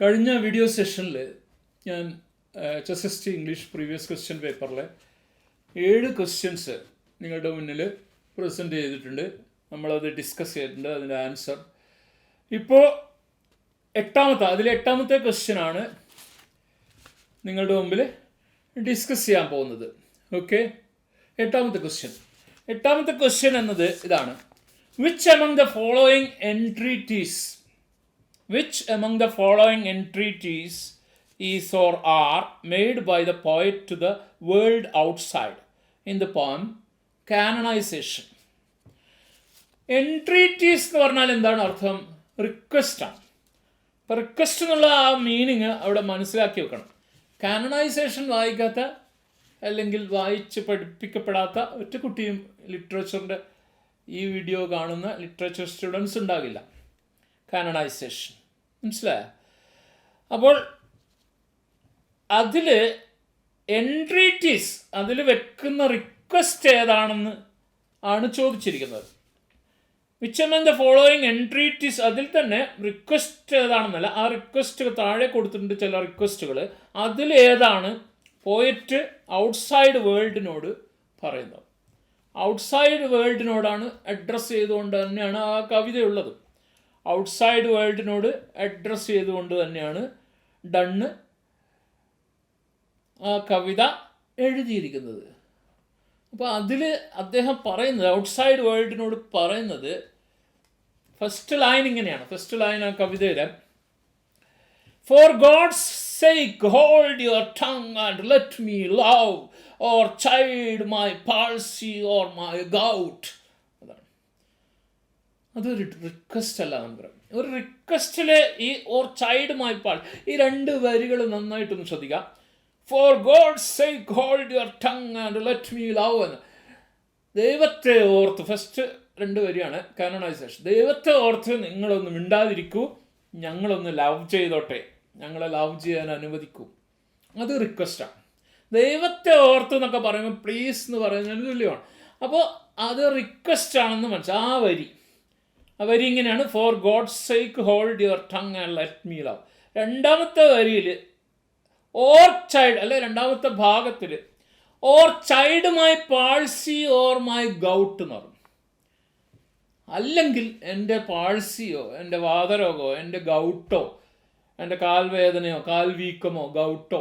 കഴിഞ്ഞ വീഡിയോ സെഷനിൽ ഞാൻ H S S T English previous question പേപ്പറിലെ ഏഴ് ക്വസ്റ്റ്യൻസ് നിങ്ങളുടെ മുന്നിൽ പ്രസന്റ് ചെയ്തിട്ടുണ്ട്. നമ്മളത് ഡിസ്കസ് ചെയ്തിട്ടുണ്ട് അതിന്റെ ആൻസർ ഇപ്പോൾ എട്ടാമത്തെ അതിലെ എട്ടാമത്തെ ക്വസ്റ്റ്യനാണ് നിങ്ങളുടെ മുമ്പിൽ ഡിസ്കസ് ചെയ്യാൻ പോകുന്നത്. ഓക്കെ എട്ടാമത്തെ ക്വസ്റ്റ്യൻ എട്ടാമത്തെ ക്വസ്റ്റ്യൻ എന്നത് ഇതാണ്. Which among the following entreaties which among the following entreaties is or are made by the poet to the world outside? In the poem canonization entreaties എന്ന് പറഞ്ഞാൽ എന്താണ് അർത്ഥം? റിക്വസ്റ്റാണ് അപ്പോൾ റിക്വസ്റ്റ് എന്നുള്ള ആ മീനിങ് അവിടെ മനസ്സിലാക്കി വെക്കണം. കാനണൈസേഷൻ വായിക്കാത്ത അല്ലെങ്കിൽ വായിച്ച് പഠിപ്പിക്കപ്പെടാത്ത ഒറ്റ കുട്ടിയും ലിറ്ററേച്ചറിന്റെ ഈ വീഡിയോ കാണുന്ന ലിറ്ററേച്ചർ സ്റ്റുഡൻസ് ഉണ്ടാകില്ല. കാനണൈസേഷൻ മനസ്സിലായ? അപ്പോൾ അതിൽ എൻട്രീറ്റീസ് അതിൽ വെക്കുന്ന റിക്വസ്റ്റ് ഏതാണെന്ന് ആണ് ചോദിച്ചിരിക്കുന്നത്. Which among the following entreaties അതിൽ തന്നെ റിക്വസ്റ്റ് ഏതാണെന്നല്ല ആ റിക്വസ്റ്റ് താഴെ കൊടുത്തിട്ടുണ്ട് ചില റിക്വസ്റ്റുകൾ അതിൽ ഏതാണ് പോയറ്റ് ഔട്ട്സൈഡ് വേൾഡിനോട് പറയുന്നത്. ഔട്ട്സൈഡ് വേൾഡിനോടാണ് അഡ്രസ്സ് ചെയ്തുകൊണ്ട് തന്നെയാണ് ആ കവിതയുള്ളത്. ഔട്ട്സൈഡ് വേൾഡിനോട് അഡ്രസ്സ് ചെയ്തുകൊണ്ട് തന്നെയാണ് ഡണ്ണ് ആ കവിത എഴുതിയിരിക്കുന്നത്. അപ്പോൾ അതിൽ അദ്ദേഹം പറയുന്നത് ഔട്ട്സൈഡ് വേൾഡിനോട് പറയുന്നത് ഫസ്റ്റ് ലൈൻ ഇങ്ങനെയാണ്. ഫസ്റ്റ് ലൈൻ ആ കവിതയിലെ for God's sake hold your tongue and let me love or chide my palsy or my gout അതൊരു റിക്വസ്റ്റ് അല്ല നമുക്ക് ഒരു റിക്വസ്റ്റിൽ ഈ ഓർ ചൈൽഡ് മൈ പാൾ ഈ രണ്ട് വരികൾ നന്നായിട്ടൊന്ന് ശ്രദ്ധിക്കാം. For God say hold your tongue and let me love എന്ന് ദൈവത്തെ ഓർത്ത് ഫസ്റ്റ് രണ്ട് വരിയാണ് കാനണൈസേഷൻ ദൈവത്തെ ഓർത്ത് നിങ്ങളൊന്ന് മിണ്ടാതിരിക്കൂ. ഞങ്ങളൊന്ന് ലവ് ചെയ്തോട്ടെ. ഞങ്ങളെ ലവ് ചെയ്യാൻ അനുവദിക്കൂ. അത് റിക്വസ്റ്റാണ് ദൈവത്തെ ഓർത്ത് എന്നൊക്കെ പറയുമ്പോൾ പ്ലീസ് എന്ന് പറയുന്നതിന് തുല്യമാണ്. അപ്പോൾ അത് റിക്വസ്റ്റ് ആണെന്ന് മനസ്സിലാവും ആ വരി ആ വരി ഇങ്ങനെയാണ് for God's sake hold your tongue and let me love രണ്ടാമത്തെ വരിയിൽ ഓർ ചൈൽഡ് അല്ലെ രണ്ടാമത്തെ ഭാഗത്തിൽ or chide my palsy or my gout എന്ന് പറഞ്ഞു. അല്ലെങ്കിൽ എന്റെ പാഴ്സിയോ എന്റെ വാതരോഗോ എന്റെ ഗൗട്ടോ എന്റെ കാൽവേദനയോ കാൽവീക്കമോ ഗൗട്ടോ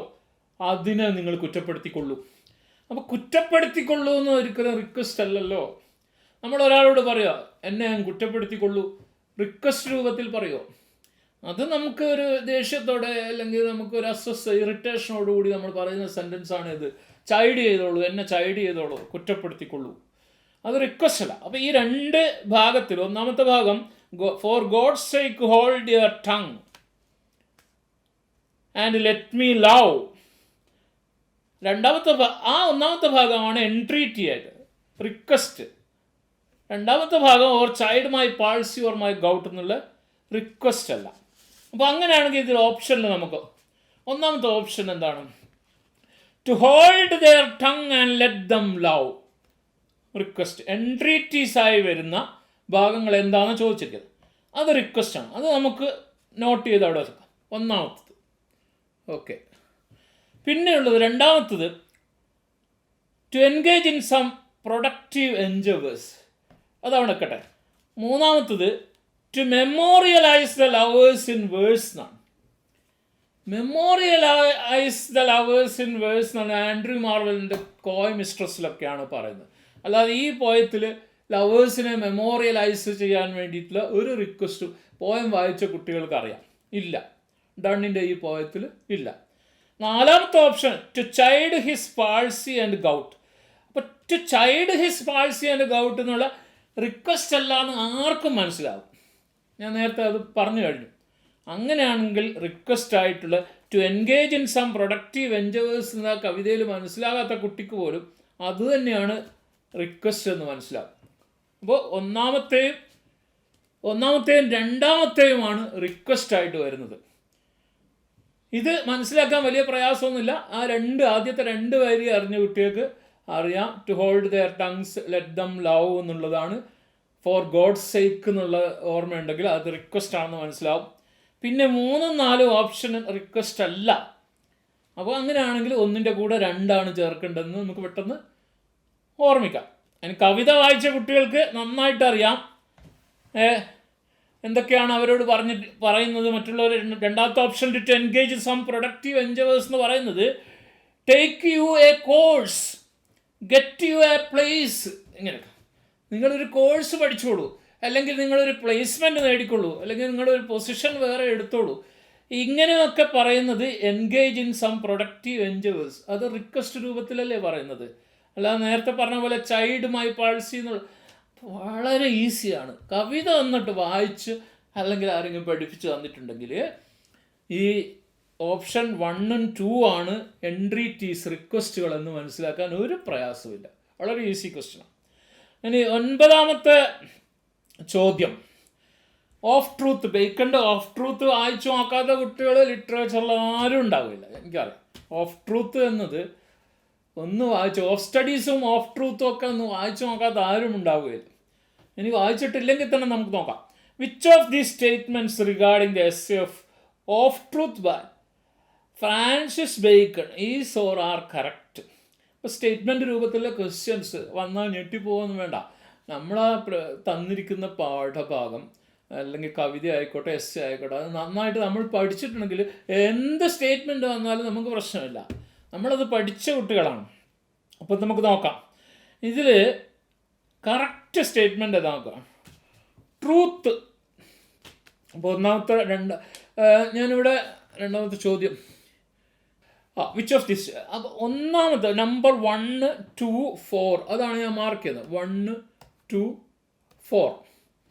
അതിനെ നിങ്ങൾ കുറ്റപ്പെടുത്തിക്കൊള്ളൂ. അപ്പോൾ കുറ്റപ്പെടുത്തിക്കൊള്ളൂ എന്ന് ഒരിക്കലും റിക്വസ്റ്റ് അല്ലല്ലോ. നമ്മൾ ഒരാളോട് പറയുക എന്നെ കുറ്റപ്പെടുത്തിക്കൊള്ളൂ. റിക്വസ്റ്റ് രൂപത്തിൽ പറയുമോ അത് നമുക്ക് ഒരു ദേഷ്യത്തോടെ അല്ലെങ്കിൽ നമുക്ക് ഒരു അസ്വസ്ഥ ഇറിറ്റേഷനോടുകൂടി നമ്മൾ പറയുന്ന സെന്റൻസ് ആണ് ഇത്. ചൈഡ് ചെയ്തോളൂ എന്നെ ചൈഡ് ചെയ്തോളൂ കുറ്റപ്പെടുത്തിക്കൊള്ളൂ. അത് റിക്വസ്റ്റ് അല്ല. അപ്പോൾ ഈ രണ്ട് ഭാഗത്തിൽ ഒന്നാമത്തെ ഭാഗം for God sake hold your tongue and let me love രണ്ടാമത്തെ ആ ഒന്നാമത്തെ ഭാഗമാണ് എൻട്രീറ്റി ആയിട്ട് റിക്വസ്റ്റ് രണ്ടാമത്തെ ഭാഗം or chide my palsy your my gout എന്നുള്ള റിക്വസ്റ്റ് അല്ല. അപ്പോൾ അങ്ങനെയാണെങ്കിൽ ഇതിൽ ഓപ്ഷനിൽ നമുക്ക് ഒന്നാമത്തെ ഓപ്ഷൻ എന്താണ്? To hold their tongue and let them love request എൻട്രീറ്റീസായി വരുന്ന ഭാഗങ്ങൾ എന്താണെന്ന് ചോദിച്ചിരിക്കുന്നത് അത് റിക്വസ്റ്റാണ് അത് നമുക്ക് നോട്ട് ചെയ്ത് അവിടെ വെക്കാം. ഒന്നാമത്തത്. ഓക്കെ പിന്നെയുള്ളത് രണ്ടാമത്തത്. To engage in some productive endeavours അതവിടെ നിൽക്കട്ടെ മൂന്നാമത്തത് to memorialise the lovers in verse എന്നാണ്. Memorialise the lovers in verse എന്നാണ് ആൻഡ്രൂ മാർവലിന്റെ കോയ് മിസ്ട്രസ്സിലൊക്കെയാണ് പറയുന്നത്. അല്ലാതെ ഈ പോയത്തിൽ ലവേഴ്സിനെ മെമ്മോറിയലൈസ് ചെയ്യാൻ വേണ്ടിയിട്ടുള്ള ഒരു റിക്വസ്റ്റ് പോയം വായിച്ച കുട്ടികൾക്ക് അറിയാം ഇല്ല. ഡണ്ണിന്റെ ഈ പോയത്തിൽ ഇല്ല. നാലാമത്തെ option to chide his palsy and gout അപ്പോൾ to chide his palsy and gout എന്നുള്ള റിക്വസ്റ്റ് അല്ല എന്ന് ആർക്കും മനസ്സിലാവും. ഞാൻ നേരത്തെ അത് പറഞ്ഞു കഴിഞ്ഞു. അങ്ങനെയാണെങ്കിൽ റിക്വസ്റ്റ് ആയിട്ടുള്ള to engage in some productive endeavours എന്ന കവിതയിൽ മനസ്സിലാകാത്ത കുട്ടിക്ക് പോലും അത് തന്നെയാണ് റിക്വസ്റ്റ് എന്ന് മനസ്സിലാവും. അപ്പോൾ ഒന്നാമത്തെയും ഒന്നാമത്തെയും രണ്ടാമത്തെയുമാണ് റിക്വസ്റ്റ് ആയിട്ട് വരുന്നത്. ഇത് മനസ്സിലാക്കാൻ വലിയ പ്രയാസമൊന്നുമില്ല. ആ രണ്ട് ആദ്യത്തെ രണ്ട് വരി അറിഞ്ഞ കുട്ടികൾക്ക് അറിയാം. To hold their tongues let them love എന്നുള്ളതാണ്. ഫോർ ഗോഡ് സേക്ക് എന്നുള്ള ഓർമ്മയുണ്ടെങ്കിൽ അത് റിക്വസ്റ്റ് ആണെന്ന് മനസ്സിലാവും. പിന്നെ മൂന്നും നാലും ഓപ്ഷൻ റിക്വസ്റ്റ് അല്ല. അപ്പോൾ അങ്ങനെയാണെങ്കിൽ ഒന്നിന്റെ കൂടെ രണ്ടാണ് ചേർക്കേണ്ടതെന്ന് നമുക്ക് പെട്ടെന്ന് ഓർമ്മിക്കാം. അതിന് കവിത വായിച്ച കുട്ടികൾക്ക് നന്നായിട്ട് അറിയാം. എന്തൊക്കെയാണ് അവരോട് പറഞ്ഞിട്ട് പറയുന്നത്? മറ്റുള്ളവർ രണ്ടാമത്തെ option to engage some productive endeavours എന്ന് പറയുന്നത് take you a course get you a place ഇങ്ങനെ. നിങ്ങളൊരു കോഴ്സ് പഠിച്ചോളൂ. അല്ലെങ്കിൽ നിങ്ങളൊരു പ്ലേസ്മെന്റ് നേടിക്കൊള്ളൂ. അല്ലെങ്കിൽ നിങ്ങളൊരു പൊസിഷൻ വേറെ എടുത്തോളൂ. ഇങ്ങനെയൊക്കെ പറയുന്നത് engage in some productive endeavours അത് റിക്വസ്റ്റ് രൂപത്തിലല്ലേ പറയുന്നത്. അല്ലാതെ നേരത്തെ പറഞ്ഞ പോലെ ചൈൽഡ് മൈ പാൾസി എന്നുള്ള വളരെ ഈസിയാണ് കവിത വന്നിട്ട് വായിച്ച് അല്ലെങ്കിൽ ആരെങ്കിലും പഠിപ്പിച്ച് തന്നിട്ടുണ്ടെങ്കിൽ ഈ ഓപ്ഷൻ വണ്ണും ടു ആണ് എൻട്രി ടീസ് റിക്വസ്റ്റുകൾ എന്ന് മനസ്സിലാക്കാൻ ഒരു പ്രയാസമില്ല വളരെ ഈസി ക്വസ്റ്റ്യനാണ് ഇനി ഒൻപതാമത്തെ ചോദ്യം. ഓഫ് ട്രൂത്ത് ബേക്കന്റെ ഓഫ് ട്രൂത്ത് വായിച്ചു നോക്കാത്ത കുട്ടികൾ ലിറ്ററേച്ചറിൽ ആരും ഉണ്ടാവില്ല. എനിക്കറിയാം. ഓഫ് ട്രൂത്ത് എന്നത് ഒന്ന് വായിച്ചു ഓഫ് സ്റ്റഡീസും ഓഫ് ട്രൂത്തും ഒക്കെ ഒന്ന് വായിച്ചു നോക്കാത്ത ആരും ഉണ്ടാവുകയില്ല. ഇനി വായിച്ചിട്ടില്ലെങ്കിൽ തന്നെ നമുക്ക് നോക്കാം. Which of these statements regarding the S F of truth by Francis Bacon is or are correct? ഇപ്പോൾ സ്റ്റേറ്റ്മെന്റ് രൂപത്തിലെ ക്വസ്റ്റ്യൻസ് വന്നാൽ ഞെട്ടിപ്പോകുന്നു വേണ്ട. നമ്മൾ തന്നിരിക്കുന്ന പാഠഭാഗം അല്ലെങ്കിൽ കവിത ആയിക്കോട്ടെ എസ് ആയിക്കോട്ടെ അത് നന്നായിട്ട് നമ്മൾ പഠിച്ചിട്ടുണ്ടെങ്കിൽ എന്ത് സ്റ്റേറ്റ്മെന്റ് വന്നാലും നമുക്ക് പ്രശ്നമില്ല. നമ്മളത് പഠിച്ച കുട്ടികളാണ്. അപ്പം നമുക്ക് നോക്കാം. ഇതിൽ കറക്റ്റ് സ്റ്റേറ്റ്മെന്റ് ഏതാ നോക്കാം ട്രൂത്ത്. അപ്പോൾ ഒന്നാമത്തെ രണ്ട് ഞാനിവിടെ രണ്ടാമത്തെ ചോദ്യം. വിച്ച് ഓഫ് ദിസ് അപ്പോൾ ഒന്നാമത്തെ നമ്പർ വണ്ണ് ടു ഫോർ അതാണ് ഞാൻ മാർക്ക് ചെയ്യുന്നത് വണ്ണ് ടു ഫോർ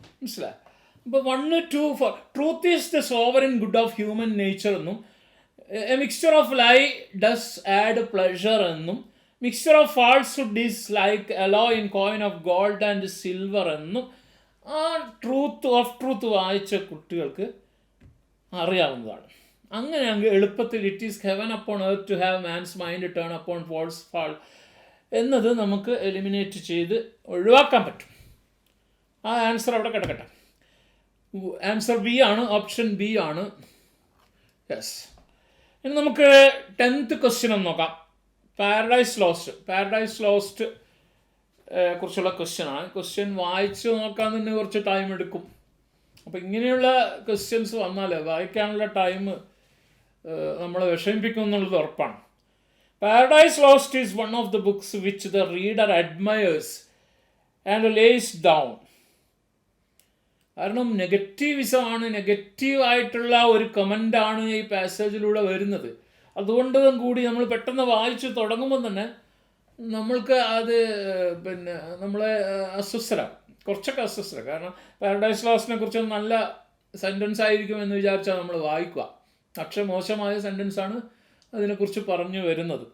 മനസ്സിലായി? അപ്പോൾ one two four truth is the sovereign good of human nature എന്നും a mixture of lie does add pleasure എന്നും mixture of falsehood is like alloy in coin of gold and silver എന്നും ആ truth of truth വായിച്ച കുട്ടികൾക്ക് അറിയാവുന്നതാണ്. അങ്ങനെ അങ്ങ് എളുപ്പത്തിൽ it is heaven upon earth to have man's mind turn upon falls fall എന്നത് നമുക്ക് എലിമിനേറ്റ് ചെയ്ത് ഒഴിവാക്കാൻ പറ്റും. ആ ആൻസർ അവിടെ കിടക്കട്ടെ. ആൻസർ ബി ആണ് ഓപ്ഷൻ ബി ആണ്. യെസ് ഇനി നമുക്ക് ടെൻത്ത് ക്വസ്റ്റ്യൻ ഒന്ന് നോക്കാം. പാരഡൈസ് ലോസ്റ്റ് പാരഡൈസ് ലോസ്റ്റ് കുറിച്ചുള്ള ക്വസ്റ്റ്യൻ ആണ്. ക്വസ്റ്റ്യൻ വായിച്ച് നോക്കാൻ തന്നെ കുറച്ച് ടൈം എടുക്കും. അപ്പോൾ ഇങ്ങനെയുള്ള ക്വസ്റ്റ്യൻസ് വന്നാൽ വായിക്കാനുള്ള ടൈം നമ്മളെ വിഷമിപ്പിക്കും എന്നുള്ളത് ഉറപ്പാണ്. Paradise Lost is one of the books which the reader admires and lays down കാരണം നെഗറ്റീവിസമാണ് നെഗറ്റീവായിട്ടുള്ള ഒരു കമന്റാണ് ഈ പാസേജിലൂടെ വരുന്നത്. അതുകൊണ്ട് കൂടി നമ്മൾ പെട്ടെന്ന് വായിച്ച് തുടങ്ങുമ്പോൾ തന്നെ നമ്മൾക്ക് അത് പിന്നെ നമ്മളെ അസ്വസ്ഥര കുറച്ചൊക്കെ അസ്വസ്ഥര കാരണം പാരഡൈസ് ലോസിനെ കുറിച്ച് നല്ല സെന്റൻസ് ആയിരിക്കും എന്ന് വിചാരിച്ചാൽ നമ്മൾ വായിക്കുക. പക്ഷെ മോശമായ സെന്റൻസ് ആണ് അതിനെക്കുറിച്ച് പറഞ്ഞു വരുന്നത്.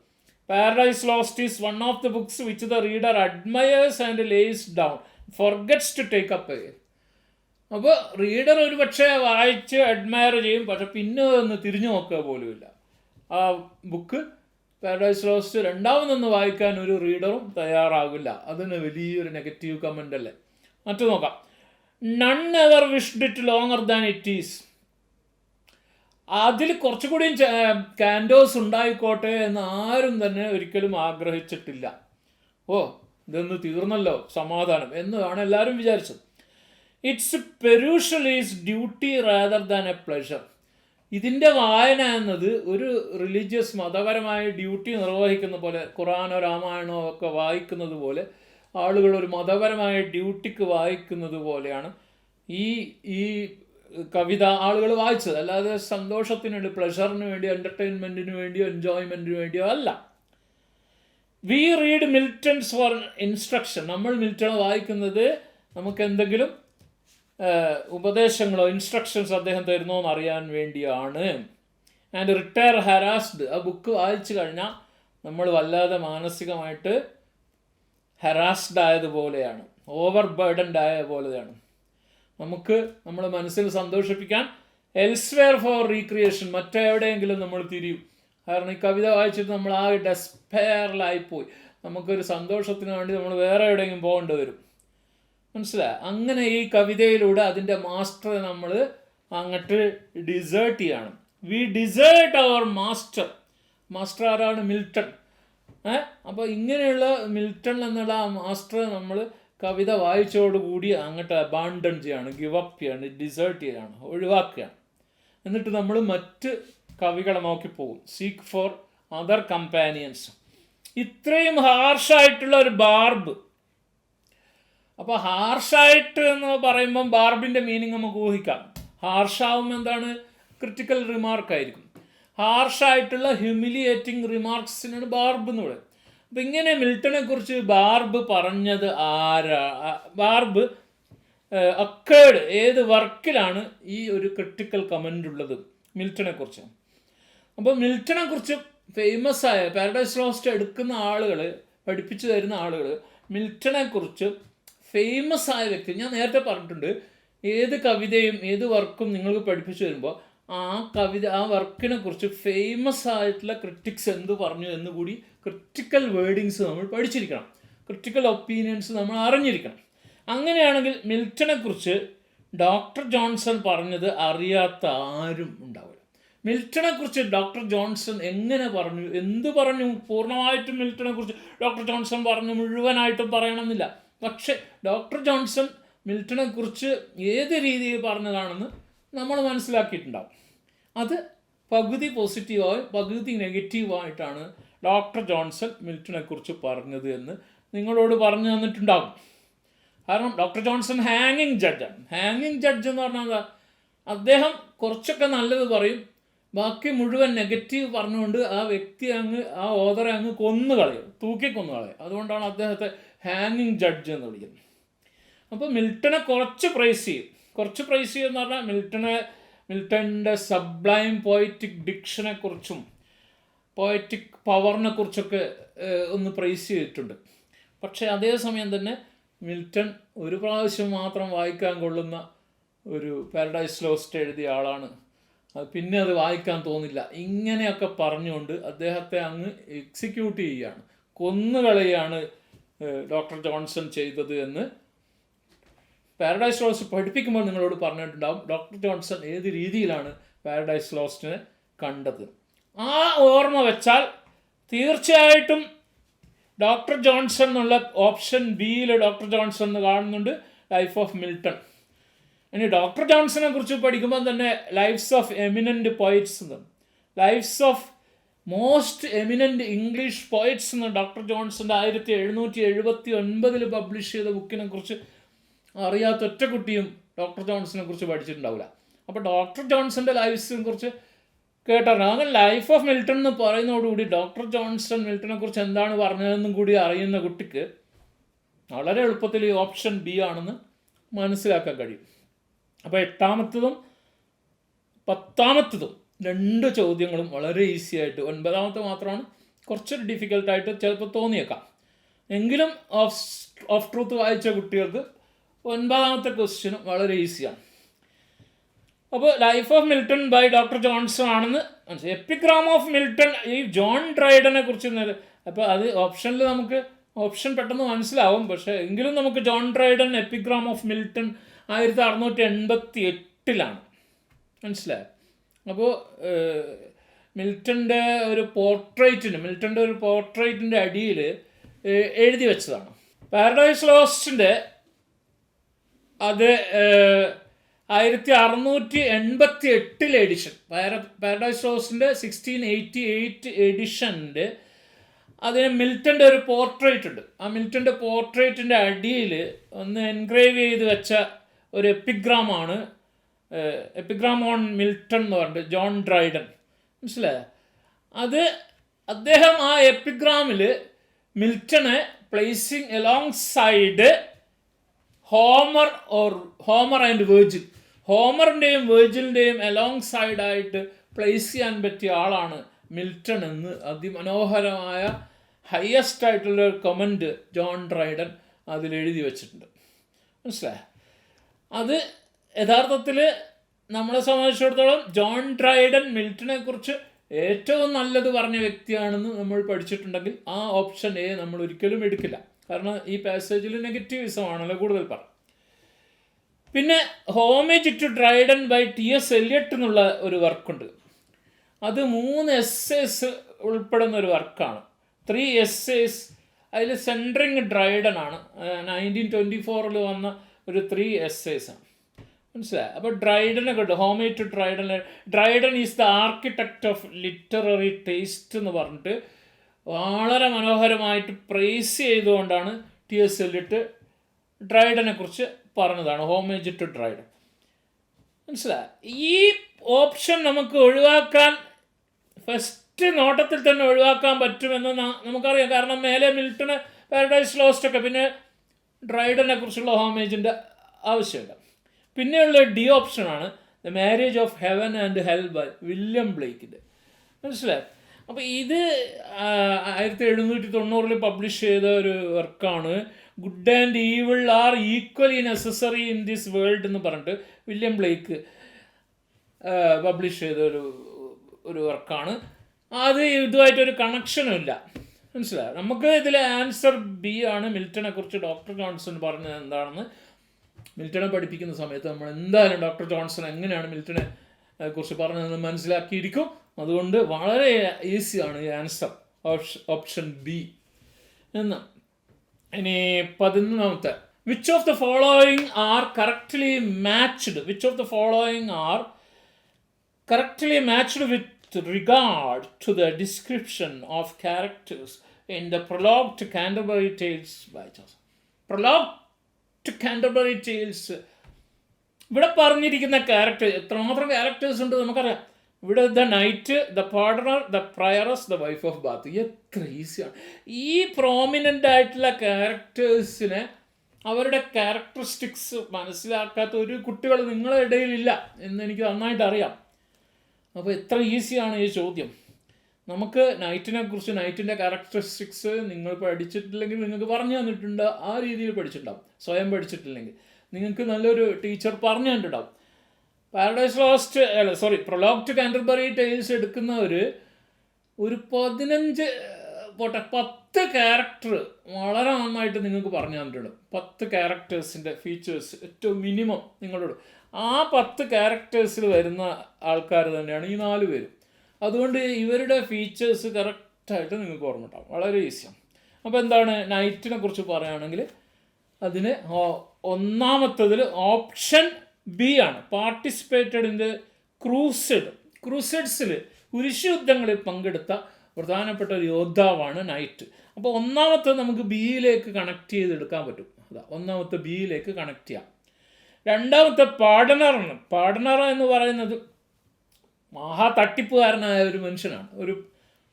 Paradise Lost is one of the books which the reader admires and lays down forgets to take up അപ്പോൾ റീഡർ ഒരു പക്ഷേ വായിച്ച് അഡ്മയർ ചെയ്യും പക്ഷെ പിന്നെ ഒന്ന് തിരിഞ്ഞു നോക്കുക പോലുമില്ല. ആ ബുക്ക് പാരഡൈസ് ലോസ്റ്റ് രണ്ടാമതൊന്ന് വായിക്കാൻ ഒരു റീഡറും തയ്യാറാകില്ല. അതിന് വലിയൊരു നെഗറ്റീവ് കമന്റ് അല്ലേ? മറ്റു നോക്കാം. None ever wished it longer than it is അതിൽ കുറച്ചുകൂടിയും കാൻഡോസ് ഉണ്ടായിക്കോട്ടെ എന്ന് ആരും തന്നെ ഒരിക്കലും ആഗ്രഹിച്ചിട്ടില്ല. ഓ ഇതൊന്ന് തീർന്നല്ലോ സമാധാനം എന്നാണ് എല്ലാവരും വിചാരിച്ചത്. Its perusal is duty rather than a pleasure ഇതിന്റെ വായന എന്നത് ഒരു റിലീജിയസ് മതപരമായ ഡ്യൂട്ടി നിർവഹിക്കുന്ന പോലെ ഖുറാനോ രാമായണോ ഒക്കെ വായിക്കുന്നത് പോലെ ആളുകൾ ഒരു മതപരമായ ഡ്യൂട്ടിക്ക് വായിക്കുന്നത് പോലെയാണ് ഈ ഈ കവിത ആളുകൾ വായിച്ചത്. അല്ലാതെ സന്തോഷത്തിന് വേണ്ടി പ്ലഷറിന് വേണ്ടി എന്റർടൈൻമെന്റിന് വേണ്ടിയോ എൻജോയ്മെന്റിന് വേണ്ടിയോ അല്ല. We read Milton's for instruction നമ്മൾ മിൽട്ടൺ വായിക്കുന്നത് നമുക്ക് എന്തെങ്കിലും ഉപദേശങ്ങളോ ഇൻസ്ട്രക്ഷൻസ് അദ്ദേഹം തരുന്നോ എന്ന് അറിയാൻ വേണ്ടിയാണ്. ആൻഡ് റിട്ടയർ ഹരാസ്ഡ് ആ ബുക്ക് വായിച്ചു കഴിഞ്ഞാൽ നമ്മൾ വല്ലാതെ മാനസികമായിട്ട് ഹരാസ്ഡ് ആയതുപോലെയാണ്. ഓവർ ബേർഡൻഡ് ആയ പോലെയാണ്. നമുക്ക് നമ്മുടെ മനസ്സിൽ സന്തോഷിപ്പിക്കാൻ എൽസ്വെയർ ഫോർ റീക്രിയേഷൻ മറ്റെവിടെയെങ്കിലും നമ്മൾ തിരിയും. കാരണം ഈ കവിത വായിച്ചിട്ട് നമ്മൾ ആ ഡെസ്പെയറിലായിപ്പോയി നമുക്കൊരു സന്തോഷത്തിന് വേണ്ടി നമ്മൾ വേറെ എവിടെയെങ്കിലും പോകേണ്ടി വരും. മനസ്സിലായി? അങ്ങനെ ഈ കവിതയിലൂടെ അതിന്റെ മാസ്റ്ററെ നമ്മൾ അങ്ങോട്ട് ഡിസേർട്ട് ചെയ്യാണ്. We desert our master master ആരാണ്? മിൽട്ടൺ. ഏ? അപ്പോൾ ഇങ്ങനെയുള്ള മിൽട്ടൺ എന്നുള്ള ആ മാസ്റ്റർ നമ്മൾ കവിത വായിച്ചോടുകൂടി അങ്ങോട്ട് അബാണ്ടൺ ചെയ്യാണ് ഗിവ് അപ്പ് ചെയ്യാണ് ഡിസേർട്ട് ചെയ്യാണ് ഒഴിവാക്കുകയാണ്. എന്നിട്ട് നമ്മൾ മറ്റ് കവികളെ നോക്കി പോകും. സീക്ക് ഫോർ അതർ കമ്പാനിയൻസ് ഇത്രയും ഹാർഷായിട്ടുള്ള ഒരു ബാർബ് അപ്പോൾ ഹാർഷായിട്ട് എന്ന് പറയുമ്പം ബാർബിന്റെ മീനിങ് നമുക്ക് ഊഹിക്കാം. ഹാർഷാവും എന്താണ്? ക്രിട്ടിക്കൽ റിമാർക്ക് ആയിരിക്കും. ഹാർഷായിട്ടുള്ള ഹ്യൂമിലിയേറ്റിംഗ് റിമാർക്സിനാണ് ബാർബ് എന്ന് പറയുന്നത് അപ്പം ഇങ്ങനെ മിൽട്ടനെ കുറിച്ച് ബാർബ് പറഞ്ഞത് ആരാ? ബാർബ് അക്കേഡ് ഏത് വർക്കിലാണ് ഈ ഒരു ക്രിട്ടിക്കൽ കമന്റ് ഉള്ളത് മിൽട്ടനെ കുറിച്ച്? അപ്പോൾ മിൽട്ടനെ കുറിച്ച് ഫേമസ് ആയ പാരഡൈസ് ലോസ്റ്റ് എടുക്കുന്ന ആളുകൾ പഠിപ്പിച്ചു തരുന്ന ആളുകൾ മിൽട്ടനെ കുറിച്ച് ഫേമസ് ആയ വ്യക്തി ഞാൻ നേരത്തെ പറഞ്ഞിട്ടുണ്ട് ഏത് കവിതയും ഏത് വർക്കും നിങ്ങൾക്ക് പഠിപ്പിച്ചു തരുമ്പോൾ ആ കവിത ആ വർക്കിനെ കുറിച്ച് ഫേമസ് ആയിട്ടുള്ള ക്രിറ്റിക്സ് എന്ത് പറഞ്ഞു എന്ന് കൂടി ക്രിറ്റിക്കൽ വേർഡിങ്സ് നമ്മൾ പഠിച്ചിരിക്കണം. ക്രിറ്റിക്കൽ ഒപ്പീനിയൻസ് നമ്മൾ അറിഞ്ഞിരിക്കണം. അങ്ങനെയാണെങ്കിൽ മിൽട്ടനെ കുറിച്ച് ഡോക്ടർ ജോൺസൺ പറഞ്ഞത് അറിയാത്ത ആരും ഉണ്ടാവില്ല. മിൽട്ടനെ കുറിച്ച് ഡോക്ടർ ജോൺസൺ എങ്ങനെ പറഞ്ഞു എന്ത് പറഞ്ഞു? പൂർണമായിട്ടും മിൽട്ടനെ കുറിച്ച് ഡോക്ടർ ജോൺസൺ പറഞ്ഞു മുഴുവനായിട്ടും പറയണമെന്നില്ല. പക്ഷേ ഡോക്ടർ ജോൺസൺ മിൽട്ടനെ കുറിച്ച് ഏത് രീതിയിൽ പറഞ്ഞതാണെന്ന് നമ്മൾ മനസ്സിലാക്കിയിട്ടുണ്ടാവും. അത് പകുതി പോസിറ്റീവായി പകുതി നെഗറ്റീവായിട്ടാണ് ഡോക്ടർ ജോൺസൺ മിൽട്ടനെ കുറിച്ച് പറഞ്ഞത് എന്ന് നിങ്ങളോട് പറഞ്ഞു തന്നിട്ടുണ്ടാകും കാരണം ഡോക്ടർ ജോൺസൺ ഹാങ്ങിങ് ജഡ്ജാണ് ഹാങ്ങിങ് ജഡ്ജ് എന്ന് പറഞ്ഞാൽ എന്താ? അദ്ദേഹം കുറച്ചൊക്കെ നല്ലത് പറയും. ബാക്കി മുഴുവൻ നെഗറ്റീവ് പറഞ്ഞുകൊണ്ട് ആ വ്യക്തി അങ്ങ് ആ ഓദറെ അങ്ങ് കൊന്നു കളയും. തൂക്കി കൊന്നു കളയും. അതുകൊണ്ടാണ് അദ്ദേഹത്തെ ഹാങ്ങിങ് ജഡ്ജ് എന്ന് വിളിക്കുന്നത്. അപ്പോൾ മിൽട്ടനെ കുറച്ച് പ്രൈസ് ചെയ്യും. കുറച്ച് പ്രൈസ് എന്ന് പറഞ്ഞാൽ മിൽട്ടനെ മിൽട്ടന്റെ സബ്ലൈം പോയറ്റിക് ഡിക്ഷനെ കുറിച്ചും പോയറ്റിക് പവറിനെ കുറിച്ചൊക്കെ ഒന്ന് പ്രൈസ് ചെയ്തിട്ടുണ്ട്. പക്ഷേ അതേസമയം തന്നെ മിൽട്ടൺ ഒരു പ്രാവശ്യം മാത്രം വായിക്കാൻ കൊള്ളുന്ന ഒരു പാരഡൈസ് ലോസ്റ്റ് എഴുതിയ ആളാണ്. അത് പിന്നെ അത് വായിക്കാൻ തോന്നില്ല. ഇങ്ങനെയൊക്കെ പറഞ്ഞുകൊണ്ട് അദ്ദേഹത്തെ അങ്ങ് എക്സിക്യൂട്ട് ചെയ്യുകയാണ് കൊന്നുകളയാണ് ഡോക്ടർ ജോൺസൺ ചെയ്തത് എന്ന് പാരഡൈസ് ലോസ്റ്റ് പഠിപ്പിക്കുമ്പോൾ നിങ്ങളോട് പറഞ്ഞിട്ടുണ്ടാവും ഡോക്ടർ ജോൺസൺ ഏത് രീതിയിലാണ് പാരഡൈസ് ലോസ്റ്റിനെ കണ്ടത്? ആ ഓർമ്മ വെച്ചാൽ തീർച്ചയായിട്ടും ഡോക്ടർ ജോൺസൺ എന്നുള്ള ഓപ്ഷൻ ബിയിൽ ഡോക്ടർ ജോൺസൺ എന്ന് കാണുന്നുണ്ട് ലൈഫ് ഓഫ് മിൽട്ടൺ ഇനി ഡോക്ടർ ജോൺസനെ കുറിച്ച് പഠിക്കുമ്പോൾ തന്നെ ലൈഫ്സ് ഓഫ് എമിനന്റ് പോയിറ്റ്സ് എന്ന്. Lives of most eminent English poets എന്ന് ഡോക്ടർ ജോൺസന്റെ ആയിരത്തി എഴുന്നൂറ്റി എഴുപത്തി ഒൻപതിൽ പബ്ലിഷ് ചെയ്ത ബുക്കിനെ കുറിച്ച് അറിയാത്ത ഒറ്റ കുട്ടിയും ഡോക്ടർ ജോൺസിനെ കുറിച്ച് പഠിച്ചിട്ടുണ്ടാവില്ല അപ്പോൾ ഡോക്ടർ ജോൺസന്റെ ലൈഫ്സിനെ കുറിച്ച് കേട്ടറിഞ്ഞു? അങ്ങനെ ലൈഫ് ഓഫ് മിൽട്ടൺ എന്ന് പറയുന്നതോടുകൂടി ഡോക്ടർ ജോൺസൺ മിൽട്ടനെ കുറിച്ച് എന്താണ് പറഞ്ഞതെന്നും കൂടി അറിയുന്ന കുട്ടിക്ക് വളരെ എളുപ്പത്തിൽ ഈ ഓപ്ഷൻ ബി ആണെന്ന് മനസ്സിലാക്കാൻ കഴിയും. അപ്പോൾ എട്ടാമത്തതും പത്താമത്തതും രണ്ട് ചോദ്യങ്ങളും വളരെ ഈസി ആയിട്ട് ഒൻപതാമത്തെ മാത്രമാണ് കുറച്ചൊരു ഡിഫിക്കൽട്ടായിട്ട് ചിലപ്പോൾ തോന്നിയേക്കാം. എങ്കിലും ഓഫ് ഓഫ് ട്രൂത്ത് വായിച്ച കുട്ടികൾക്ക് ഒൻപതാമത്തെ ക്വസ്റ്റ്യനും വളരെ ഈസിയാണ് അപ്പോൾ life of Milton by doctor Johnson ആണെന്ന് മനസ്സിലായി. എപ്പിഗ്രാം ഓഫ് മിൽട്ടൺ ഈ ജോൺ ഡ്രൈഡനെ കുറിച്ച് അപ്പോൾ അത് ഓപ്ഷനിൽ നമുക്ക് ഓപ്ഷൻ പെട്ടെന്ന് മനസ്സിലാവും. പക്ഷേ എങ്കിലും നമുക്ക് John Dryden epigram of Milton ആയിരത്തി അറുന്നൂറ്റി എൺപത്തി എട്ടിലാണ് മനസ്സിലായോ അപ്പോൾ മിൽട്ടന്റെ ഒരു പോർട്രേറ്റിന് മിൽട്ടന്റെ ഒരു പോർട്രേറ്റിന്റെ അടിയിൽ എഴുതി വെച്ചതാണ്. പാരഡൈസ് ലോസ്റ്റിന്റെ അത് ആയിരത്തി അറുന്നൂറ്റി എൺപത്തി എട്ടിലെ എഡിഷൻ പാരഡൈസ് റോസിന്റെ സിക്സ്റ്റീൻ എയ്റ്റി എയ്റ്റ് എഡിഷന്റെ അതിന് മിൽട്ടന്റെ ഒരു പോർട്രേറ്റ് ഉണ്ട്. ആ മിൽട്ടന്റെ പോർട്രേറ്റിന്റെ അടിയിൽ ഒന്ന് എൻഗ്രേവ് ചെയ്ത് വെച്ച ഒരു എപ്പിഗ്രാമാണ് എപ്പിഗ്രാം ഓൺ മിൽട്ടൺ എന്ന് പറഞ്ഞിട്ട് ജോൺ ഡ്രൈഡൻ മനസ്സിലായോ? അത് അദ്ദേഹം ആ എപ്പിഗ്രാമിൽ മിൽട്ടനെ placing alongside Homer or Homer and Virgil. ഹോമറിന്റെയും വേർജിലിന്റെയും അലോങ് സൈഡായിട്ട് പ്ലേസ് ചെയ്യാൻ പറ്റിയ ആളാണ് മിൽട്ടൺ എന്ന് അതിമനോഹരമായ ഹയസ്റ്റ് ആയിട്ടുള്ള ഒരു കമന്റ് ജോൺ ഡ്രൈഡൻ അതിൽ എഴുതി വച്ചിട്ടുണ്ട്. മനസ്സിലായ? അത് യഥാർത്ഥത്തിൽ നമ്മളെ സംബന്ധിച്ചിടത്തോളം ജോൺ ഡ്രൈഡൻ മിൽട്ടനെ കുറിച്ച് ഏറ്റവും നല്ലത് പറഞ്ഞ വ്യക്തിയാണെന്ന് നമ്മൾ പഠിച്ചിട്ടുണ്ടെങ്കിൽ ആ ഓപ്ഷൻ എ നമ്മൾ ഒരിക്കലും എടുക്കില്ല. കാരണം ഈ പാസേജിൽ നെഗറ്റീവിസം ആണല്ലോ കൂടുതൽ പറ. പിന്നെ homage to Dryden by T S Eliot എന്നുള്ള ഒരു വർക്കുണ്ട്. അത് മൂന്ന് എസ് എസ് ഉൾപ്പെടുന്ന ഒരു വർക്കാണ്. ത്രീ എസ് എസ് അതിൽ സെൻട്രിങ് ഡ്രൈഡൻ ആണ്. നയന്റീൻ ട്വന്റി ഫോറിൽ വന്ന ഒരു ത്രീ എസ് എസ് ആണ്. മനസ്സിലായി? അപ്പോൾ ഡ്രൈഡനെ കണ്ടു homage to Dryden Dryden is the architect of literary taste എന്ന് പറഞ്ഞിട്ട് വളരെ മനോഹരമായിട്ട് പ്രേസ് ചെയ്തുകൊണ്ടാണ് ടി എസ് എല്ലിട്ട് ഡ്രൈഡനെ കുറിച്ച് പറഞ്ഞതാണ്. ഹോമേജ് ടു ഡ്രൈഡൻ മനസ്സിലായി? ഈ ഓപ്ഷൻ നമുക്ക് ഒഴിവാക്കാൻ ഫസ്റ്റ് നോട്ടത്തിൽ തന്നെ ഒഴിവാക്കാൻ പറ്റുമെന്ന് നമുക്കറിയാം. കാരണം മേലെ മിൽട്ടണ് പാരഡൈസ് ലോസ്റ്റ് ഒക്കെ പിന്നെ ഡ്രൈഡനെ കുറിച്ചുള്ള ഹോമേജിന്റെ ആവശ്യമില്ല. പിന്നെയുള്ള ഡി ഓപ്ഷനാണ് the marriage of heaven and hell by William ബ്ലേക്കിന്റെ മനസ്സിലായി? അപ്പോൾ ഇത് ആയിരത്തി എഴുന്നൂറ്റി തൊണ്ണൂറിൽ പബ്ലിഷ് ചെയ്ത ഒരു വർക്കാണ് good and evil are equally necessary in this world എന്ന് പറഞ്ഞിട്ട് വില്യം ബ്ലേക്ക് പബ്ലിഷ് ചെയ്ത ഒരു ഒരു വർക്കാണ് അത് ഇതുമായിട്ടൊരു കണക്ഷനും ഇല്ല. മനസ്സിലായോ? നമുക്ക് ഇതിലെ ആൻസർ ബി ആണ്. മിൽട്ടനെ കുറിച്ച് ഡോക്ടർ ജോൺസൺ പറഞ്ഞത് എന്താണെന്ന് മിൽട്ടനെ പഠിപ്പിക്കുന്ന സമയത്ത് നമ്മൾ എന്തായാലും ഡോക്ടർ ജോൺസൺ എങ്ങനെയാണ് മിൽട്ടനെ കുറിച്ച് പറഞ്ഞതെന്ന് മനസ്സിലാക്കിയിരിക്കും. അതുകൊണ്ട് വളരെ ഈസിയാണ് ഈ ആൻസർ ഓപ്ഷൻ ഓപ്ഷൻ ബി എന്ന് ഇനി പതിനൊന്നാമത്തെ which of the following are correctly matched which of the following are matched with regard to the description of characters in the prologue to Canterbury Tales by Joseph. Prologue to Canterbury Tales ഇവിടെ പറഞ്ഞിരിക്കുന്ന character എത്രമാത്രം characters ഉണ്ട് നമുക്കറിയാം ഇവിടെ the knight the partner the prioress the wife of Bath. എത്ര ഈസിയാണ് ഈ prominent ആയിട്ടുള്ള ക്യാരക്ടേഴ്സിനെ അവരുടെ ക്യാരക്ടറിസ്റ്റിക്സ് മനസ്സിലാക്കാത്ത ഒരു കുട്ടികൾ നിങ്ങളുടെ ഇടയിലില്ല എന്ന് എനിക്ക് നന്നായിട്ട് അറിയാം. അപ്പോൾ എത്ര ഈസിയാണ് ഈ ചോദ്യം. നമുക്ക് നൈറ്റിനെ കുറിച്ച് നൈറ്റിന്റെ ക്യാരക്ടറിസ്റ്റിക്സ് നിങ്ങൾ പഠിച്ചിട്ടില്ലെങ്കിൽ നിങ്ങൾക്ക് പറഞ്ഞു തന്നിട്ടുണ്ട് ആ രീതിയിൽ പഠിച്ചിട്ടുണ്ടാവും. സ്വയം പഠിച്ചിട്ടില്ലെങ്കിൽ. നിങ്ങൾക്ക് നല്ലൊരു ടീച്ചർ പറഞ്ഞു തന്നിട്ടുണ്ടാവും. പാരഡൈസ് ലോസ്റ്റ് അല്ല sorry prologue to Canterbury Tales എടുക്കുന്നവർ ഒരു പതിനഞ്ച് പോട്ടെ പത്ത് ക്യാരക്ടർ വളരെ നന്നായിട്ട് നിങ്ങൾക്ക് പറഞ്ഞു തന്നിട്ടുണ്ട്. പത്ത് ക്യാരക്ടേഴ്സിന്റെ ഫീച്ചേഴ്സ് ഏറ്റവും മിനിമം നിങ്ങളോട്. ആ പത്ത് ക്യാരക്ടേഴ്സിൽ വരുന്ന ആൾക്കാർ തന്നെയാണ് ഈ നാല് പേരും. അതുകൊണ്ട് ഇവരുടെ ഫീച്ചേഴ്സ് കറക്റ്റായിട്ട് നിങ്ങൾക്ക് ഓർമ്മ ഉണ്ടാവും വളരെ ഈസിയാണ് അപ്പോൾ എന്താണ് നൈറ്റിനെ കുറിച്ച് പറയുകയാണെങ്കിൽ അതിന് ഒന്നാമത്തതിൽ ഓപ്ഷൻ ബി ആണ്. പാർട്ടിസിപ്പേറ്റഡ് ഇൻ ദ ക്രൂസഡ് ക്രൂസഡ്സിൽ കുരിശുയുദ്ധങ്ങളിൽ പങ്കെടുത്ത പ്രധാനപ്പെട്ട ഒരു യോദ്ധാവാണ് നൈറ്റ് അപ്പോൾ ഒന്നാമത്തെ നമുക്ക് ബിയിലേക്ക് കണക്ട് ചെയ്തെടുക്കാൻ പറ്റും. അതാ ഒന്നാമത്തെ ബിയിലേക്ക് കണക്ട് ചെയ്യാം. രണ്ടാമത്തെ പാഡനറാണ് പാഡനർ എന്ന് പറയുന്നത് മഹാ തട്ടിപ്പുകാരനായ ഒരു മനുഷ്യനാണ്. ഒരു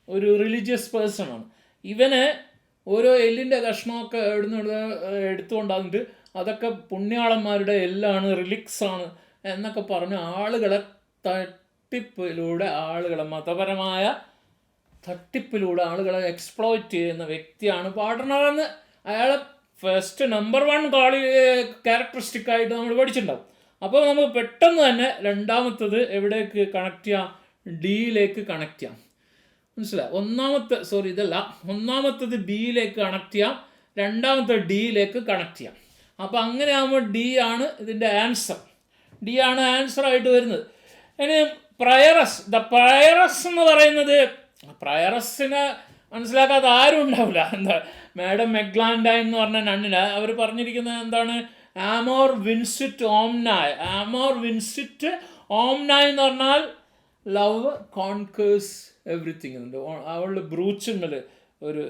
ഒരു റിലീജിയസ് പേഴ്സണാണ് ഇവന് ഓരോ എല്ലിന്റെ കഷ്ണമൊക്കെ എവിടുന്ന് എടുത്തുകൊണ്ട് വന്നിട്ട് അതൊക്കെ പുണ്യാളന്മാരുടെ എല്ലാണ് റിലിക്സ് ആണ് എന്നൊക്കെ പറഞ്ഞ് ആളുകളെ തട്ടിപ്പിലൂടെ ആളുകളെ മതപരമായ തട്ടിപ്പിലൂടെ ആളുകളെ എക്സ്പ്ലോയിറ്റ് ചെയ്യുന്ന വ്യക്തിയാണ് പാർട്ട്ണർ എന്ന്. അയാളെ ഫസ്റ്റ് നമ്പർ വൺ കാളി ക്യാരക്ടറിസ്റ്റിക് ആയിട്ട് നമ്മൾ പഠിച്ചിട്ടുണ്ടാവും. അപ്പോൾ നമുക്ക് പെട്ടെന്ന് തന്നെ രണ്ടാമത്തത് എവിടേക്ക് കണക്ട് ചെയ്യാം? ഡിയിലേക്ക് കണക്ട് ചെയ്യാം. മനസ്സിലായി? ഒന്നാമത്തെ സോറി ഇതല്ല. ഒന്നാമത്തത് ബിയിലേക്ക് കണക്ട് ചെയ്യാം. രണ്ടാമത്തെ ഡിയിലേക്ക് കണക്ട് ചെയ്യാം. അപ്പോൾ അങ്ങനെ ആകുമ്പോൾ ഡി ആണ് ഇതിന്റെ ആൻസർ ഡി ആണ് ആൻസർ ആയിട്ട് വരുന്നത്. ഇനി പ്രയറസ് ദ പ്രയറസ് എന്ന് പറയുന്നത് പ്രയറസിനെ മനസ്സിലാക്കാത്ത ആരും ഉണ്ടാവില്ല. എന്താ? മാഡം മെഗ്ലാൻഡൈൻ എന്ന് പറഞ്ഞ നണ്ണിന് അവർ പറഞ്ഞിരിക്കുന്നത് എന്താണ്? ആമോർ വിൻസിറ്റ് ഓംനായ് ആമോർ വിൻസിറ്റ് ഓംനായ് എന്ന് പറഞ്ഞാൽ ലവ് കോൺകേഴ്സ് എവറിത്തിങ് ഉണ്ട് അവളുടെ ബ്രൂച്ചിന്മേൽ ഒരു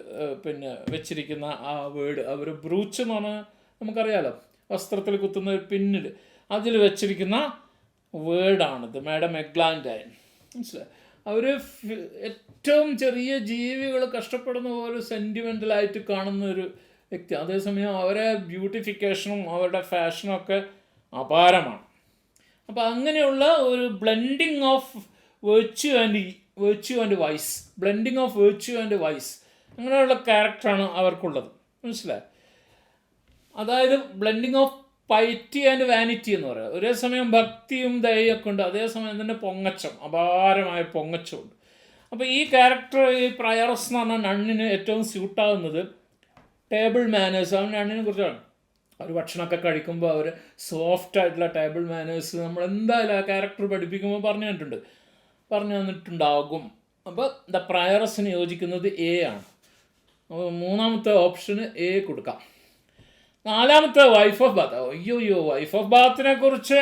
പിന്നെ വെച്ചിരിക്കുന്ന ആ വേർഡ് അവർ ബ്രൂച്ച് എന്ന് പറഞ്ഞാൽ നമുക്കറിയാലോ വസ്ത്രത്തിൽ കുത്തുന്ന ഒരു പിന്നിൽ അതിൽ വെച്ചിരിക്കുന്ന വേർഡാണിത് മാഡം എഗ്ലാൻഡൈൻ. മനസ്സിലായി? അവർ ഏറ്റവും ചെറിയ ജീവികൾ കഷ്ടപ്പെടുന്ന പോലെ സെന്റിമെന്റലായിട്ട് കാണുന്ന ഒരു വ്യക്തി. അതേസമയം അവരെ ബ്യൂട്ടിഫിക്കേഷനും അവരുടെ ഫാഷനും ഒക്കെ അപാരമാണ്. അപ്പോൾ അങ്ങനെയുള്ള ഒരു blending of virtue and virtue and vice blending of virtue and vice അങ്ങനെയുള്ള ക്യാരക്ടറാണ് അവർക്കുള്ളത്. മനസ്സിലായി? അതായത് blending of piety and vanity എന്ന് പറയുക ഒരേ സമയം ഭക്തിയും ദയൊക്കെ ഉണ്ട് അതേസമയം തന്നെ പൊങ്ങച്ചം അപാരമായ പൊങ്ങച്ചമുണ്ട് അപ്പോൾ ഈ ക്യാരക്ടർ ഈ പ്രയറസ് എന്ന് പറഞ്ഞ നണ്ണിന് ഏറ്റവും സ്യൂട്ടാകുന്നത് ടേബിൾ മാനേഴ്സ് അവൻ നണ്ണിനെ കുറിച്ചാണ് അവർ ഭക്ഷണമൊക്കെ കഴിക്കുമ്പോൾ അവർ സോഫ്റ്റ് ആയിട്ടുള്ള ടേബിൾ മാനേഴ്സ് നമ്മൾ എന്തായാലും ആ ക്യാരക്ടർ പഠിപ്പിക്കുമ്പോൾ പറഞ്ഞു തന്നിട്ടുണ്ട്. പറഞ്ഞു തന്നിട്ടുണ്ടാകും. അപ്പോൾ ദ പ്രയറസിന് യോജിക്കുന്നത് എ ആണ്. അപ്പോൾ മൂന്നാമത്തെ ഓപ്ഷന് എ കൊടുക്കാം. നാലാമത്തെ വൈഫ് ഓഫ് ബാത്ത് അയ്യോ അയ്യോ വൈഫ് ഓഫ് ബാത്തിനെ കുറിച്ച്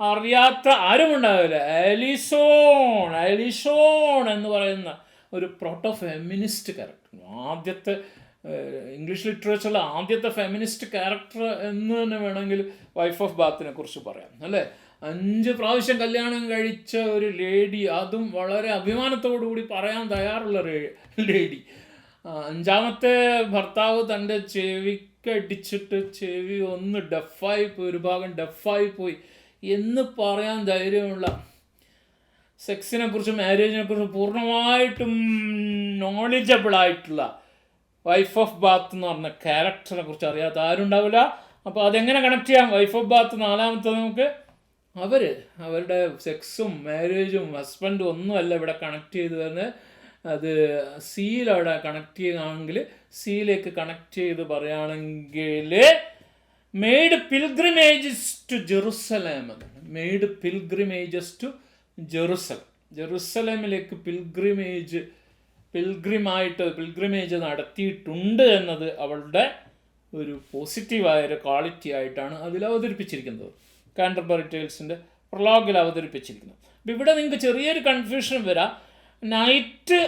അറിയാത്ത ആരും ഉണ്ടാവില്ല എലിസോൺ എലിസോൺ എന്ന് പറയുന്ന ഒരു പ്രോട്ടോ ഫെമിനിസ്റ്റ് ക്യാരക്ടർ ആദ്യത്തെ ഇംഗ്ലീഷ് ലിറ്ററേച്ചറിലെ ആദ്യത്തെ ഫെമിനിസ്റ്റ് ക്യാരക്ടർ എന്ന് തന്നെ വേണമെങ്കിൽ വൈഫ് ഓഫ് ബാത്തിനെ കുറിച്ച് പറയാം അല്ലേ? അഞ്ച് പ്രാവശ്യം കല്യാണം കഴിച്ച ഒരു ലേഡി അതും വളരെ അഭിമാനത്തോടു കൂടി പറയാൻ തയ്യാറുള്ള ലേഡി അഞ്ചാമത്തെ ഭർത്താവ് തന്റെ ചെവിക്കടിച്ചിട്ട് ചെവി ഒന്ന് ഡഫായി പോയി ഒരു ഭാഗം ഡഫായി പോയി എന്ന് പറയാൻ ധൈര്യമുള്ള സെക്സിനെ കുറിച്ചും മാരേജിനെ കുറിച്ചും പൂർണമായിട്ടും നോളജബിൾ ആയിട്ടുള്ള വൈഫ് ഓഫ് ബാത്ത് എന്ന് പറഞ്ഞ ക്യാരക്ടറിനെ കുറിച്ച് അറിയാത്ത ആരുണ്ടാവില്ല അപ്പോൾ അതെങ്ങനെ കണക്ട് ചെയ്യാം? വൈഫ് ഓഫ് ബാത്ത് നാലാമത്തെ നമുക്ക് അവർ അവരുടെ സെക്സും മാരേജും ഹസ്ബൻഡും ഒന്നുമല്ല ഇവിടെ കണക്ട് ചെയ്ത് വരുന്നത്. അത് സീലവിടെ കണക്ട് ചെയ്യുകയാണെങ്കിൽ സീലേക്ക് കണക്ട് ചെയ്ത് പറയുകയാണെങ്കിൽ മെയ്ഡ് പിൽഗ്രിമേജസ് ടു ജെറുസലേം എന്നാണ്. മെയ്ഡ് പിൽഗ്രിമേജസ് ടു ജെറുസലം ജെറുസലേമിലേക്ക് പിൽഗ്രിമേജ് പിൽഗ്രിമായിട്ട് പിൽഗ്രിമേജ് നടത്തിയിട്ടുണ്ട് എന്നത് അവളുടെ ഒരു പോസിറ്റീവായ ഒരു ക്വാളിറ്റി ആയിട്ടാണ് അതിൽ അവതരിപ്പിച്ചിരിക്കുന്നത്. കാൻഡർബറി ടേൽസിന്റെ പ്രൊലോഗിൽ അവതരിപ്പിച്ചിരിക്കുന്നത്. അപ്പം ഇവിടെ നിങ്ങൾക്ക് ചെറിയൊരു കൺഫ്യൂഷൻ വരാം. നൈറ്റ്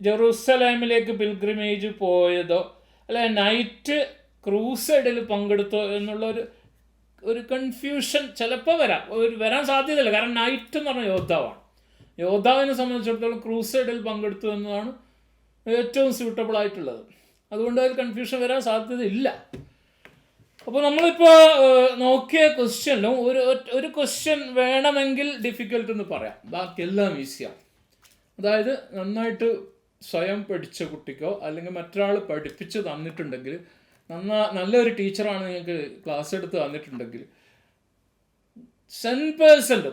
ജെറൂസലേമിലേക്ക് പിൽഗ്രിമേജ് പോയതോ അല്ലെ നൈറ്റ് ക്രൂസൈഡിൽ പങ്കെടുത്തോ എന്നുള്ള ഒരു കൺഫ്യൂഷൻ ചിലപ്പോൾ വരാം. ഒരു വരാൻ സാധ്യതയില്ല. കാരണം നൈറ്റ് എന്ന് പറഞ്ഞ യോദ്ധാവാണ്. യോദ്ധാവിനെ സംബന്ധിച്ചിടത്തോളം ക്രൂസൈഡിൽ പങ്കെടുത്തു എന്നതാണ് ഏറ്റവും സ്യൂട്ടബിൾ ആയിട്ടുള്ളത്. അതുകൊണ്ട് അതിൽ കൺഫ്യൂഷൻ വരാൻ സാധ്യതയില്ല. അപ്പോൾ നമ്മളിപ്പോൾ നോക്കിയ ക്വസ്റ്റ്യനിലും ഒരു ഒരു ക്വസ്റ്റ്യൻ വേണമെങ്കിൽ ഡിഫിക്കൽട്ട് എന്ന് പറയാം. ബാക്കിയെല്ലാം ഈസിയാണ് അതായത് നന്നായിട്ട് സ്വയം പഠിച്ച കുട്ടിക്കോ അല്ലെങ്കിൽ മറ്റൊരാൾ പഠിപ്പിച്ച് തന്നിട്ടുണ്ടെങ്കിൽ നന്നാ നല്ലൊരു ടീച്ചറാണ് നിങ്ങൾക്ക് ക്ലാസ് എടുത്ത് തന്നിട്ടുണ്ടെങ്കിൽ സെൻ പേഴ്സന്റ്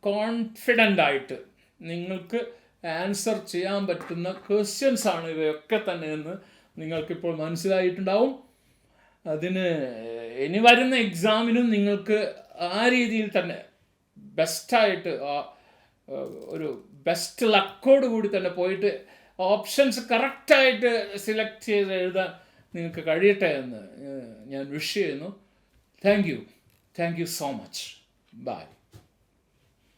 കോൺഫിഡന്റ് ആയിട്ട് നിങ്ങൾക്ക് ആൻസർ ചെയ്യാൻ പറ്റുന്ന ക്വസ്റ്റ്യൻസ് ആണ് ഇവയൊക്കെ തന്നെ എന്ന് നിങ്ങൾക്കിപ്പോൾ മനസ്സിലായിട്ടുണ്ടാവും. അതിന് ഇനി വരുന്ന എക്സാമിനും നിങ്ങൾക്ക് ആ രീതിയിൽ തന്നെ ബെസ്റ്റായിട്ട് ഒരു ബെസ്റ്റ് ലക്കോട് കൂടി തന്നെ പോയിട്ട് ഓപ്ഷൻസ് കറക്റ്റായിട്ട് സിലക്ട് ചെയ്ത് എഴുതാൻ നിങ്ങൾക്ക് കഴിയട്ടെ എന്ന് ഞാൻ വിഷ് ചെയ്യുന്നു. Thank you thank you so much bye